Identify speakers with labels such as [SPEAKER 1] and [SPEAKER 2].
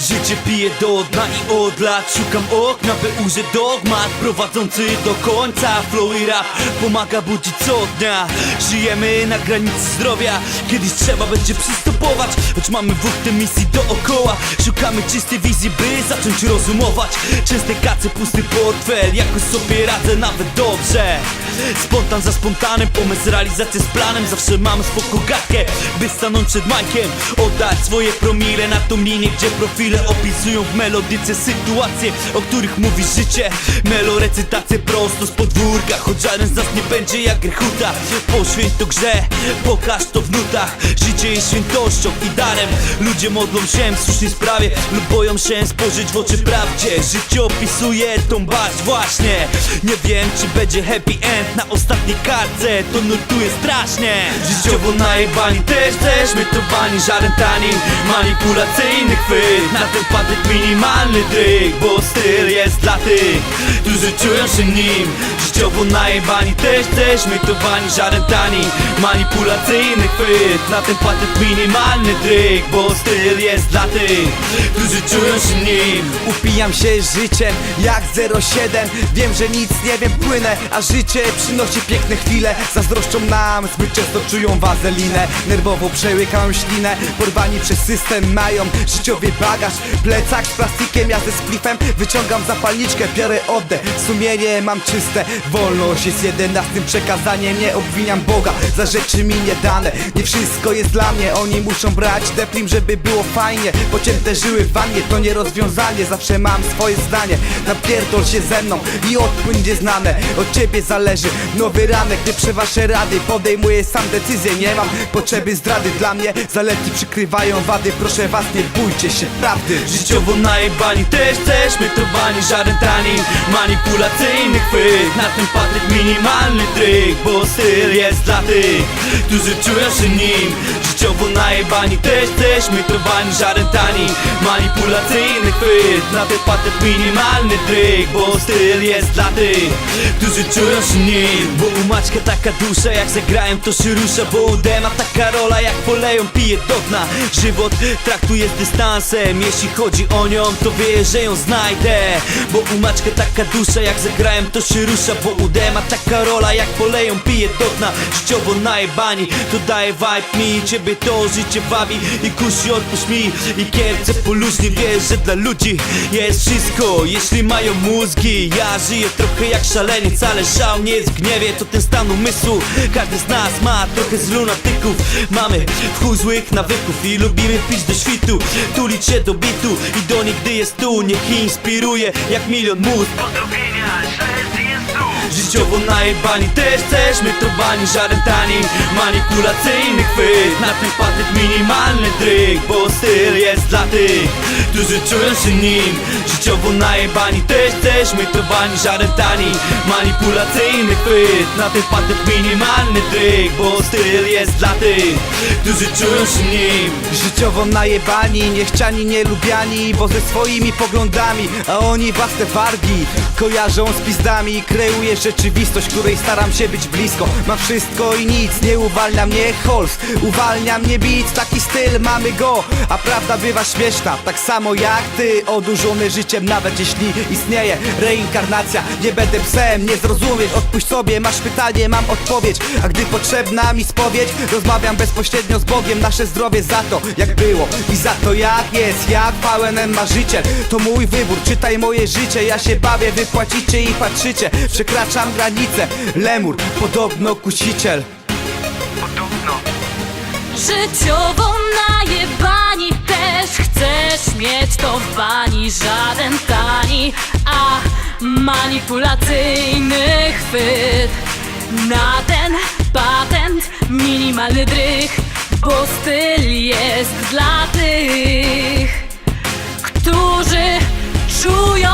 [SPEAKER 1] Życie piję do dna i od lat Szukam okna, by ujrzeć dogmat Prowadzący do końca. Flow i rap pomaga budzić co dnia. Żyjemy na granicy zdrowia. Kiedyś trzeba będzie przystopować Choć mamy w tej misji dookoła. Szukamy czystej wizji, by zacząć rozumować. Częste kace, pusty portfel Jakoś sobie radzę nawet dobrze. Spontan za spontanem, pomysł, realizacja z planem. Zawsze mamy spoko gadkę, by stanąć przed majkiem Oddać swoje promile na tą linię, gdzie profile opisują w melodyce sytuacje O których mówi życie. Melo recytacje prosto z podwórka Choć żaden z nas nie będzie jak Grechuta Poświęć to grze, pokaż to w nutach. Życie jest świętością i darem. Ludzie modlą się w słusznej sprawie Lub boją się spojrzeć w oczy prawdzie. Życie opisuje tą baść właśnie. Nie wiem czy będzie happy end na ostatniej kartce. To nurtuje strasznie. Życiowo najebani też, też Mytowani, żaden tani Manipulacyjny chwyt Na ten patent minimalny dryk Bo styl jest dla tych, którzy czują się nim. Życiowo najebani też, też Mytowani, żaden tani. Manipulacyjny chwyt Na ten patent minimalny dryk Bo styl jest dla tych, którzy czują się nim.
[SPEAKER 2] Upijam się życiem jak 07 Wiem, że nic nie wiem, płynę A życie przynosi piękne chwile. Zazdroszczą nam, zbyt często czują wazelinę. Nerwowo przełykają ślinę Porwani przez system mają. Życiowy bagaż. Plecak z plastikiem, ja ze splifem Wyciągam zapalniczkę, biorę oddech Sumienie mam czyste. Wolność jest jedenastym przekazaniem. Nie obwiniam Boga za rzeczy mi nie dane. Nie wszystko jest dla mnie. Oni muszą brać deprim, żeby było fajnie. Pocięte żyły w wannie to nie rozwiązanie. Zawsze mam swoje zdanie. Napierdol się ze mną i odpłyń znane. Od ciebie zależy. Nowy ranek Nie wasze rady. Podejmuję sam decyzję Nie mam potrzeby zdrady. Dla mnie zalety przykrywają wady. Proszę was nie bójcie się prawdy
[SPEAKER 1] Życiowo najebani też, też mytowani, żaden tani Manipulacyjny chwyt, na ten minimalny tryk Bo styl jest dla tych, którzy czują się nim. Życiowo najebani też, też mytowani, żaden tani. Manipulacyjny chwyt, na ten patryk minimalny tryk Bo styl jest dla tych, którzy czują się nim. Bo u Maćka taka dusza, jak zagrają to się rusza. Bo u Dema taka rola, jak poleją pije do dna. Żywot traktuje z dystansem Jeśli chodzi o nią, to wie, że ją znajdę. Bo u Maćka taka dusza, jak zagrałem to się rusza. Bo u Dema taka rola, jak poleją pije do dna. Życiowo najebani, to daje vibe mi. Ciebie to życie bawi i kusi odpuść mi. I kierce poluźnie, wiesz, że dla ludzi jest wszystko. Jeśli mają mózgi, ja żyję trochę jak szaleniec Ale szał nie jest w gniewie, to ten stan umysłu. Każdy z nas ma trochę z lunatyków. Mamy w chuj złych nawyków i lubimy pić do świtu Tulić się do bitu. I do nich gdy jest tu Niech inspiruje jak milion mózg Życiowo najebani też, też mytowani, żaden tani Manipulacyjny chwyt, na ten patent minimalny dryk Bo styl jest dla tych, którzy czują się nim Życiowo najebani też, też mytowani, żaden tani Manipulacyjny chwyt, na ten patent minimalny dryk Bo styl jest dla tych, którzy czują się nim.
[SPEAKER 2] Życiowo najebani, niechciani, nielubiani Bo ze swoimi poglądami, a oni własne wargi Kojarzą z pizdami, kreuję rzeczywistość Której staram się być blisko. Mam wszystko i nic, nie uwalnia mnie Holst Uwalnia mnie beat, taki styl mamy go A prawda bywa śmieszna, tak samo jak ty. Odurzony życiem, nawet jeśli istnieje Reinkarnacja, nie będę psem, nie zrozumiesz Odpuść sobie, masz pytanie, mam odpowiedź. A gdy potrzebna mi spowiedź Rozmawiam bezpośrednio z Bogiem. Nasze zdrowie za to, jak było I za to jak jest, jak VNM marzyciel To mój wybór, czytaj moje życie Ja się bawię, wy płacicie i patrzycie. Przekraczam granicę, lemur Podobno kusiciel.
[SPEAKER 3] Życiowo najebani też manipulacyjny chwyt Na ten patent minimalny drych Bo styl jest dla tych, którzy czują